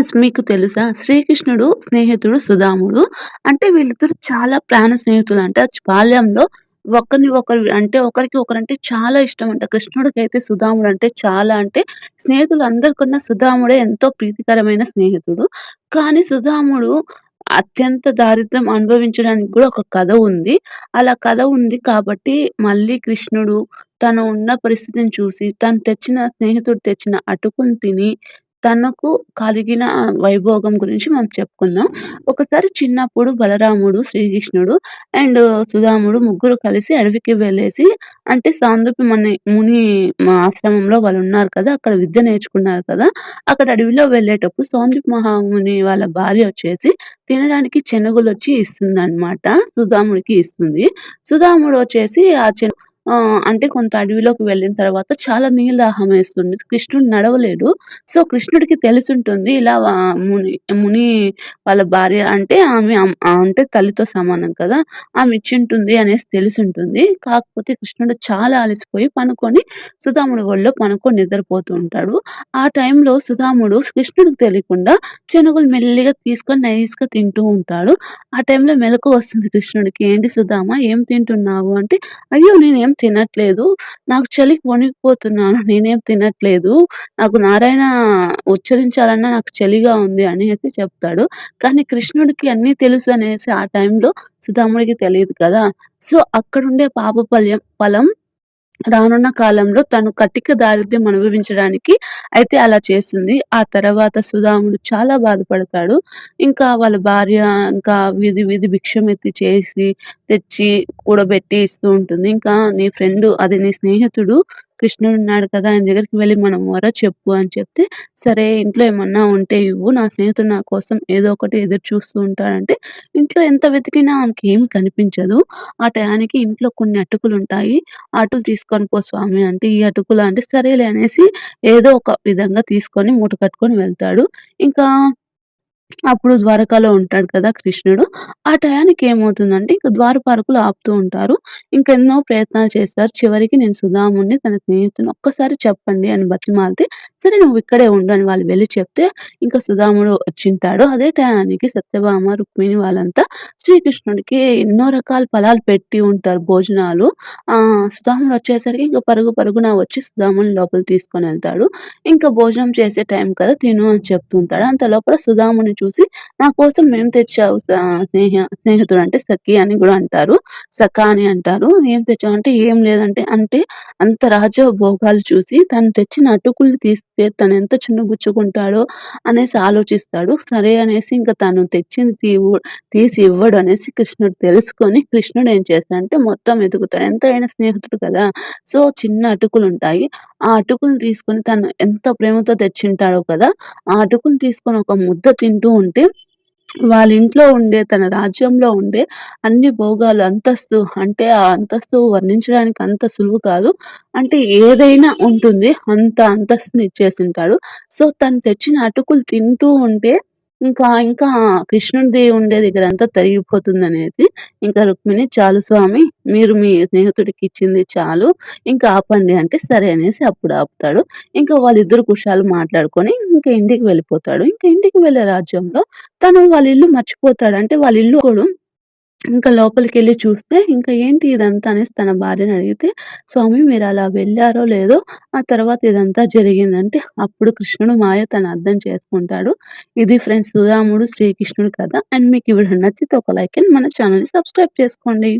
Friends మీకు తెలుసా? శ్రీకృష్ణుడు స్నేహితుడు సుధాముడు. అంటే వీళ్ళిద్దరు చాలా ప్రాణ స్నేహితులు అంట బాల్యంలో ఒకరిని ఒకరు అంటే ఒకరికి ఒకరంటే చాలా ఇష్టం అంట కృష్ణుడికి అయితే సుధాముడు అంటే చాలా అంటే స్నేహితులు అందరికన్నా సుధాముడే ఎంతో ప్రీతికరమైన స్నేహితుడు. కానీ సుధాముడు అత్యంత దారిద్ర్యం అనుభవించడానికి కూడా ఒక కథ ఉంది. అలా కథ ఉంది కాబట్టి మళ్ళీ కృష్ణుడు తను ఉన్న పరిస్థితిని చూసి తను తెచ్చిన స్నేహితుడు తెచ్చిన అటుకులు తిని తనకు కలిగిన వైభోగం గురించి మనం చెప్పుకుందాం. ఒకసారి చిన్నప్పుడు బలరాముడు, శ్రీకృష్ణుడు అండ్ సుధాముడు ముగ్గురు కలిసి అడవికి వెళ్ళేసి అంటే సాందూపి మన ముని ఆశ్రమంలో వాళ్ళు ఉన్నారు కదా! అక్కడ విద్య నేర్చుకున్నారు కదా! అక్కడ అడవిలో వెళ్ళేటప్పుడు సాందూపి మహాముని వాళ్ళ భార్య వచ్చేసి తినడానికి చెనుగులు వచ్చి ఇస్తుంది అనమాట సుధాముడికి ఇస్తుంది. సుధాముడు వచ్చేసి ఆ చె ఆ అంటే కొంత అడవిలోకి వెళ్ళిన తర్వాత చాలా నీళ్ళ దాహం వేస్తుంది. కృష్ణుడు నడవలేడు. సో, కృష్ణుడికి తెలిసుంటుంది ఇలా ముని ముని వాళ్ళ భార్య అంటే ఆమె అంటే తల్లితో సమానం కదా! ఆమె ఇచ్చింటుంది అనేసి తెలిసుంటుంది. కాకపోతే కృష్ణుడు చాలా అలసిపోయి పనుకొని సుధాముడి ఒళ్ళో పనుకొని నిద్రపోతూ ఉంటాడు. ఆ టైంలో సుధాముడు కృష్ణుడికి తెలియకుండా శనగలు మెల్లిగా తీసుకొని నైస్‌గా తింటూ ఉంటాడు. ఆ టైంలో మెలకు వస్తుంది కృష్ణుడికి. "ఏంటి సుధామ ఏం తింటున్నావు?" అంటే, "అయ్యో! నేనేం తినట్లేదు. నాకు చలికి వణికిపోతున్నాను. నేనేం తినట్లేదు. నాకు నారాయణ ఉచ్చరించాలన్నా నాకు చలిగా ఉంది" అనేసి చెప్తాడు. కానీ కృష్ణుడికి అన్నీ తెలుసు అనేసి ఆ టైంలో సుధాముడికి తెలియదు కదా! సో, అక్కడుండే పాప పల్యం ఫలం రానున్న కాలంలో తను కటిక దారిద్ర్యం అనుభవించడానికి అయితే అలా చేస్తుంది. ఆ తర్వాత సుధాముడు చాలా బాధపడతాడు. ఇంకా వాళ్ళ భార్య ఇంకా వీధి వీధి భిక్షం ఎత్తి చేసి తెచ్చి కూడబెట్టి ఇస్తూ ఉంటుంది. ఇంకా నీ ఫ్రెండ్ అది నీ స్నేహితుడు కృష్ణుడు ఉన్నాడు కదా! ఆయన దగ్గరికి వెళ్ళి మనం మొర చెప్పు అని చెప్తే, సరే ఇంట్లో ఏమన్నా ఉంటే ఇవ్వు. నా స్నేహితుడు నా కోసం ఏదో ఒకటి ఎదురు చూస్తూ ఉంటాడంటే, ఇంట్లో ఎంత వెతికినా ఆమెకేమి కనిపించదు. ఆ టయానికి ఇంట్లో కొన్ని అటుకులు ఉంటాయి అటుకులు తీసుకొని పో స్వామి అంటే, ఈ అటుకులు అంటే, సరేలే అనేసి ఏదో ఒక విధంగా తీసుకొని మూట కట్టుకొని వెళ్తాడు. ఇంకా అప్పుడు ద్వారకాలో ఉంటాడు కదా కృష్ణుడు. ఆ టయానికి ఏమవుతుందంటే ఇంకా ద్వారపాలకులు ఆపుతూ ఉంటారు. ఇంకెన్నో ప్రయత్నాలు చేస్తారు. చివరికి నేను సుధాముడిని తన స్నేహితుడిని ఒక్కసారి చెప్పండి అని బతిమాలితే, సరే నువ్వు ఇక్కడే ఉండు అని వాళ్ళు వెళ్ళి చెప్తే ఇంకా సుధాముడు వచ్చింటాడు. అదే టయానికి సత్యభామ, రుక్మిణి వాళ్ళంతా శ్రీకృష్ణుడికి ఎన్నో రకాల ఫలాలు పెట్టి ఉంటారు భోజనాలు. ఆ సుధాముడు వచ్చేసరికి ఇంకా పరుగు పరుగున వచ్చి సుధాముని లోపల తీసుకొని వెళ్తాడు ఇంకా భోజనం చేసే టైం కదా తిను అని చెప్తుంటాడు. అంత లోపల సుధాముని చూసి నా కోసం మేము తెచ్చావు స్నేహ స్నేహితుడు అంటే సఖి అని కూడా అంటారు. సఖా అని అంటారు. ఏం తెచ్చావు అంటే ఏం లేదంటే అంటే అంత రాజభోగాలు చూసి తను తెచ్చిన అటుకులు తీస్తే తను ఎంత చిన్నబుచ్చుకుంటాడో అనేసి ఆలోచిస్తాడు. సరే అనేసి ఇంకా తను తెచ్చింది తీవు తీసి ఇవ్వడు అనేసి కృష్ణుడు తెలుసుకొని కృష్ణుడు ఏం చేస్తాడంటే మొత్తం ఎదుగుతాడు ఎంత అయినా స్నేహితుడు కదా! సో, చిన్న అటుకులు ఉంటాయి ఆ అటుకులు తీసుకొని తను ఎంత ప్రేమతో తెచ్చింటాడో కదా! ఆ అటుకులు తీసుకొని ఒక ముద్ద తింటూ ఉంటే వాళ్ళ ఇంట్లో ఉండే తన రాజ్యంలో ఉండే అన్ని భోగాలు అంతస్తు అంటే ఆ అంతస్తు వర్ణించడానికి అంత సులువు కాదు. అంటే ఏదైనా ఉంటుంది. అంత అంతస్తుని ఇచ్చేసుంటాడు. సో, తను తెచ్చిన అటుకులు తింటూ ఉంటే ఇంకా ఇంకా కృష్ణుడిది ఉండే తరిగిపోతుంది తరిగిపోతుందనేసి ఇంకా రుక్మిణి చాలు స్వామి మీరు మీ స్నేహితుడికి ఇచ్చింది చాలు. ఇంకా ఆపండి అంటే సరే అనేసి అప్పుడు ఆపుతాడు. ఇంకా వాళ్ళిద్దరు కుషాలు మాట్లాడుకొని ఇంకా ఇంటికి వెళ్ళిపోతాడు. ఇంకా ఇంటికి వెళ్ళే రాజ్యంలో తను వాళ్ళ ఇల్లు మర్చిపోతాడు. అంటే వాళ్ళ ఇల్లు కూడా ఇంకా లోపలికెళ్ళి చూస్తే ఇంకా ఏంటి ఇదంతా అనేసి తన భార్యని అడిగితే, "స్వామి మీరు అలా వెళ్ళారో లేదో ఆ తర్వాత ఇదంతా జరిగిందంటే" అప్పుడు కృష్ణుడు మాయ తను అర్థం చేసుకుంటాడు. ఇది ఫ్రెండ్స్ సుధాముడు, శ్రీకృష్ణుడు కథ. అండ్ మీకు ఇవి నచ్చితే ఒక లైక్ అండ్ మన ఛానల్ని సబ్స్క్రైబ్ చేసుకోండి.